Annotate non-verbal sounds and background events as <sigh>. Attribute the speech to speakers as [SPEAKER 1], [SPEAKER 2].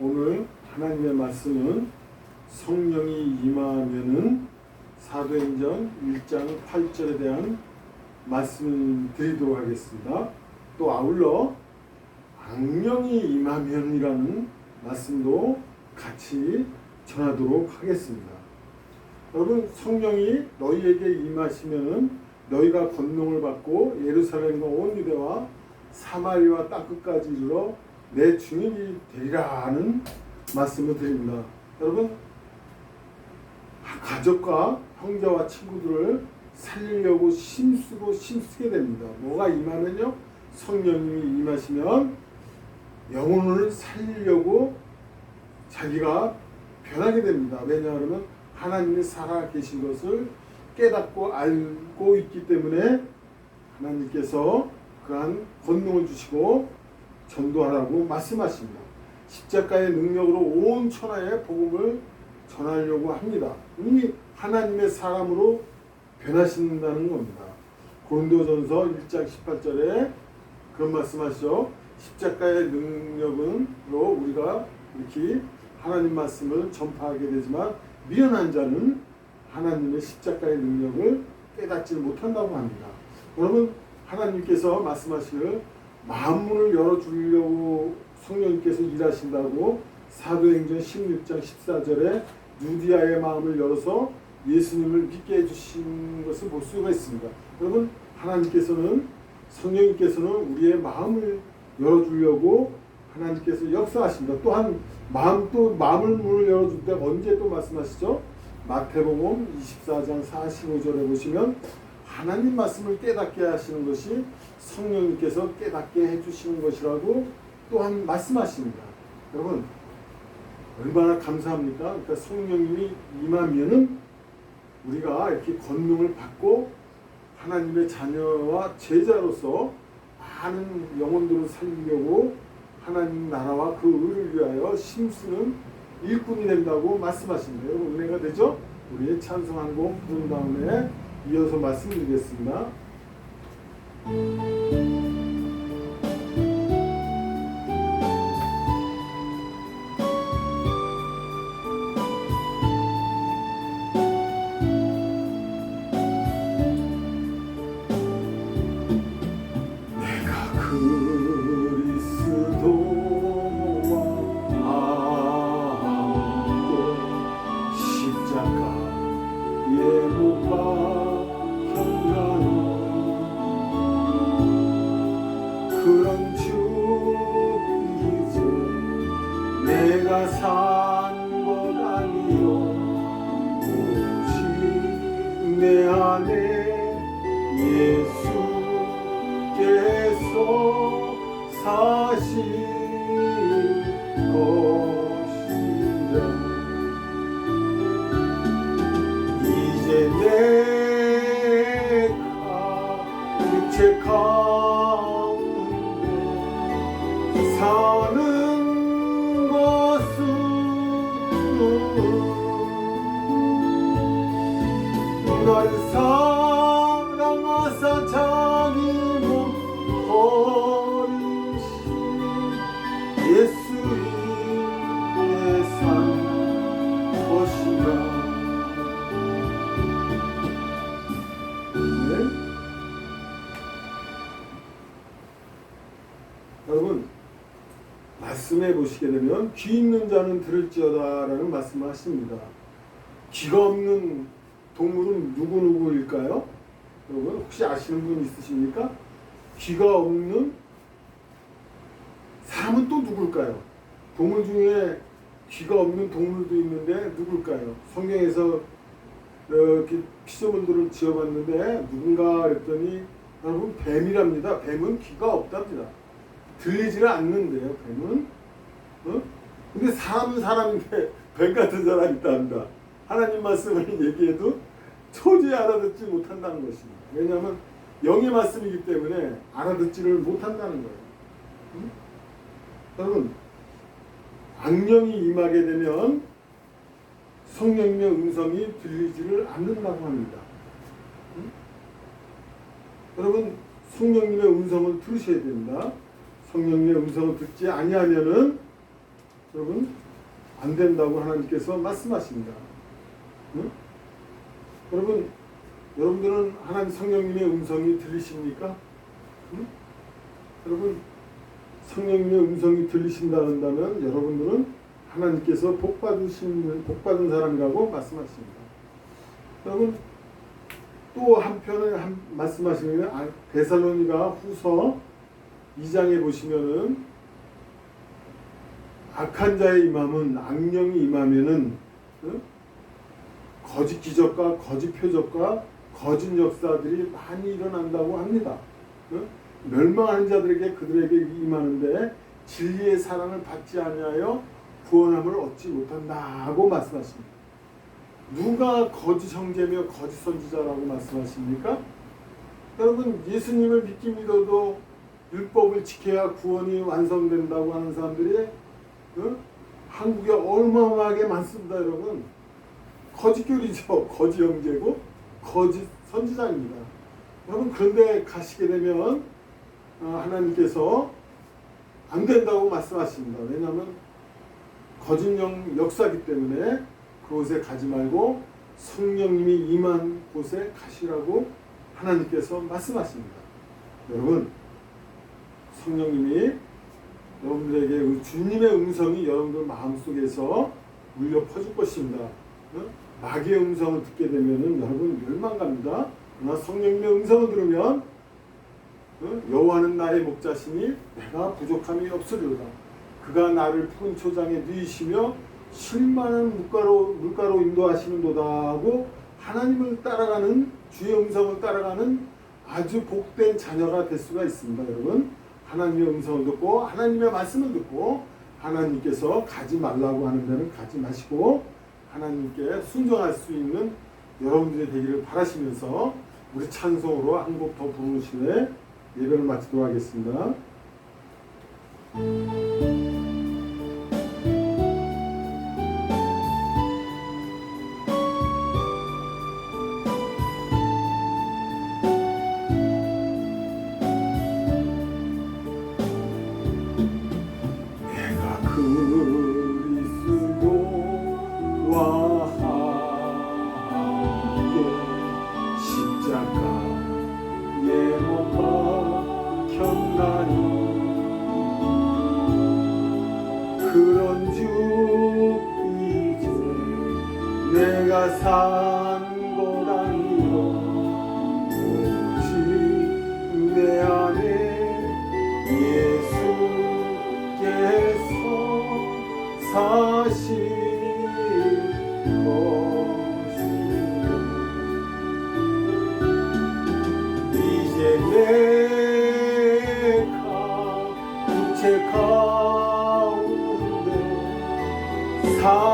[SPEAKER 1] 오늘 하나님의 말씀은 성령이 임하면은 사도행전 1장 8절에 대한 말씀을 드리도록 하겠습니다. 또 아울러 악령이 임하면이라는 말씀도 같이 전하도록 하겠습니다. 여러분 성령이 너희에게 임하시면은 너희가 권능을 받고 예루살렘과 온 유대와 사마리아 땅끝까지 이르러 내 증인이 되리라 하는 말씀을 드립니다. 여러분 가족과 형제와 친구들을 살리려고 힘쓰고 힘쓰게 됩니다. 뭐가 임하면요? 성령님이 임하시면 영혼을 살리려고 자기가 변하게 됩니다. 왜냐하면 하나님이 살아 계신 것을 깨닫고 알고 있기 때문에 하나님께서 그러한 권능을 주시고 전도하라고 말씀하십니다. 십자가의 능력으로 온 천하에 복음을 전하려고 합니다. 이미 하나님의 사람으로 변하신다는 겁니다. 고린도전서 1장 18절에 그런 말씀하시죠. 십자가의 능력은로 우리가 이렇게 하나님 말씀을 전파하게 되지만 미련한 자는 하나님의 십자가의 능력을 깨닫지 못한다고 합니다. 여러분 하나님께서 말씀하시길 마음문을 열어주려고 성령님께서 일하신다고 사도행전 16장 14절에 누디아의 마음을 열어서 예수님을 믿게 해주신 것을 볼 수가 있습니다. 여러분 하나님께서는 성령님께서는 우리의 마음을 열어주려고 하나님께서 역사하십니다. 또한 마음 또 마음을 문을 열어줄 때 언제 또 말씀하시죠? 마태복음 24장 45절에 보시면 하나님 말씀을 깨닫게 하시는 것이 성령님께서 깨닫게 해주시는 것이라고 또한 말씀하십니다. 여러분 얼마나 감사합니까? 그러니까 성령님이 임하면은 우리가 이렇게 권능을 받고 하나님의 자녀와 제자로서 많은 영혼들을 살리려고 하나님 나라와 그 의를 위하여 힘쓰는 일꾼이 된다고 말씀하십니다. 여러분 은혜가 되죠? 우리 찬송한 곡 부른 다음에 이어서 말씀드리겠습니다. 널 사랑하사 말씀해 보시게 되면 귀 있는 자는 들을지어다라는 말씀을 하십니다. 귀가 없는 동물은 누구 누구일까요? 여러분 혹시 아시는 분 있으십니까? 귀가 없는 사람은 또 누굴까요? 동물 중에 귀가 없는 동물도 있는데 누굴까요? 성경에서 이렇게 피조물들을 지어봤는데 누군가 그랬더니 여러분 뱀이랍니다. 뱀은 귀가 없답니다. 들리지를 않는데요. 뱀은 어? 근데 사람은 사람인데 <laughs> 뱀 같은 사람이 있답니다. 하나님 말씀을 <laughs> 얘기해도 초지에 알아듣지 못한다는 것입니다. 왜냐하면 영의 말씀이기 때문에 알아듣지를 못한다는 거예요. 응? 여러분 악령이 임하게 되면 성령의 음성이 들리지를 않는다고 합니다. 응? 여러분 성령님의 음성을 들으셔야 됩니다. 성령님의 음성을 듣지 아니하면은 여러분 안 된다고 하나님께서 말씀하십니다. 응? 여러분 여러분들은 하나님 성령님의 음성이 들리십니까? 응? 여러분 성령님의 음성이 들리신다 한다면 여러분들은 하나님께서 복 받으시는 복 받은 사람이라고 말씀하십니다. 여러분 또 한편에 한 말씀하시면 아, 데살로니가 후서 2장에 보시면은 악한 자의 임함은 악령이 임하면은 어? 거짓 기적과 거짓 표적과 거짓 역사들이 많이 일어난다고 합니다. 어? 멸망하는 자들에게 그들에게 임하는데 진리의 사랑을 받지 아니하여 구원함을 얻지 못한다고 말씀하십니다. 누가 거짓 형제며 거짓 선지자라고 말씀하십니까? 여러분 예수님을 믿기 믿어도 율법을 지켜야 구원이 완성된다고 하는 사람들이 어? 한국에 어마어마하게 많습니다, 여러분. 거짓 교리죠, <laughs> 거짓 형제고 거짓 선지자입니다. 여러분 그런데 가시게 되면 어, 하나님께서 안 된다고 말씀하십니다. 왜냐하면 거짓 영 역사기 때문에 그곳에 가지 말고 성령님이 임한 곳에 가시라고 하나님께서 말씀하십니다. 여러분 성령님이 여러분들에게 그 주님의 음성이 여러분들 마음속에서 울려 퍼질 것입니다. 어? 마귀의 음성을 듣게 되면은 여러분 멸망갑니다. 그러나 성령님의 음성을 들으면 어? 여호와는 나의 목자시니 내가 부족함이 없으리로다. 그가 나를 푸른 초장에 누이시며 실만한 물가로 물가로 인도하시는도다 하고 하나님을 따라가는 주의 음성을 따라가는 아주 복된 자녀가 될 수가 있습니다, 여러분. 하나님의 음성을 듣고 하나님의 말씀을 듣고 하나님께서 가지 말라고 하는 데는 가지 마시고 하나님께 순종할 수 있는 여러분들이 되기를 바라시면서 우리 찬송으로 한 곡 더 부르시되 예배를 마치도록 하겠습니다. 내가 육체 가운데 사